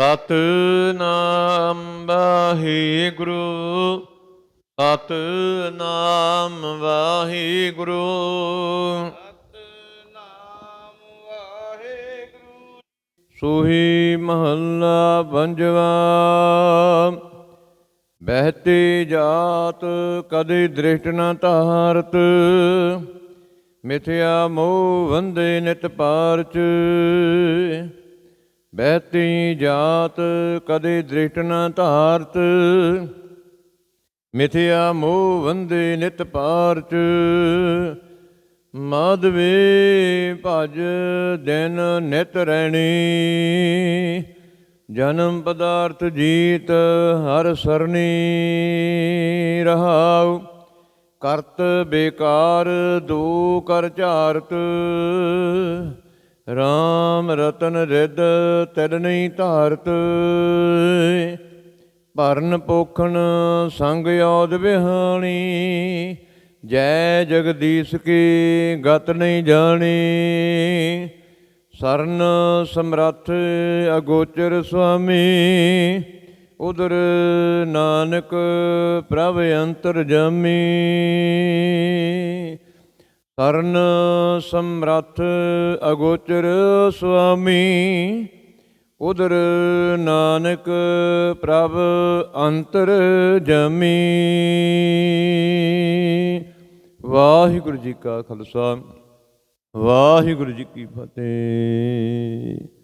ਸਤਨਾਮ ਵਾਹਿਗੁਰੂ ਸਤਨਾਮ ਵਾਹਿਗੁਰੂ। ਸਤਨਾਮ ਵਾਹਿਗੁਰੂ। ਸਤਨਾਮ ਵਾਹਿਗੁਰੂ ਸੋਹੀ ਮਹੱਲਾ ਪੰਜਵਾ ਬਹਿਤੀ ਜਾਤ ਕਦੇ ਦ੍ਰਿਸ਼ਟ ਨ ਧਾਰਤ ਮਿਥਿਆ ਮੋਹ ਵੰਦੇ ਨਿਤ ਪਾਰਚ। ਬਹਿਤੀ ਜਾਤ ਕਦੇ ਦ੍ਰਿਸ਼ਟ ਨ ਧਾਰਤ, ਮਿਥਿਆ ਮੋਹ ਵੰਦੇ ਨਿਤ ਪਾਰਚ। ਮਾਧਵੇ ਭਜ ਦਿਨ ਨਿਤ ਰਹਿਣੀ ਜਨਮ ਪਦਾਰਥ ਜੀਤ ਹਰ ਸਰਣੀ। ਰਹਾਉ ਕਰਤ ਬੇਕਾਰ ਦੂ ਕਰ ਝਾਰਤ RAM ਰਤਨ ਰਿਦ ਤਿਲ ਨਹੀਂ ਧਾਰਤ। ਭਰਨ ਪੋਖਣ ਸੰਗ ਯੋਦ ਵਿਹਾਣੀ। ਜੈ ਜਗਦੀਸ਼ ਕੀ ਗਤ ਨਹੀਂ ਜਾਣੀ। ਸਰਨ ਸਮਰੱਥ ਅਗੋਚਰ ਸੁਆਮੀ। ਉਦਰ ਨਾਨਕ ਪ੍ਰਭ ਅੰਤਰ ਜਮੀ। ਕਰਨ ਸਮਰੱਥ ਅਗੋਚਰ ਸੁਆਮੀ ਉਦਰ ਨਾਨਕ ਪ੍ਰਭ ਅੰਤਰ ਜਮੀ। ਵਾਹਿਗੁਰੂ ਜੀ ਕਾ ਖਾਲਸਾ, ਵਾਹਿਗੁਰੂ ਜੀ ਕੀ ਫਤਿਹ।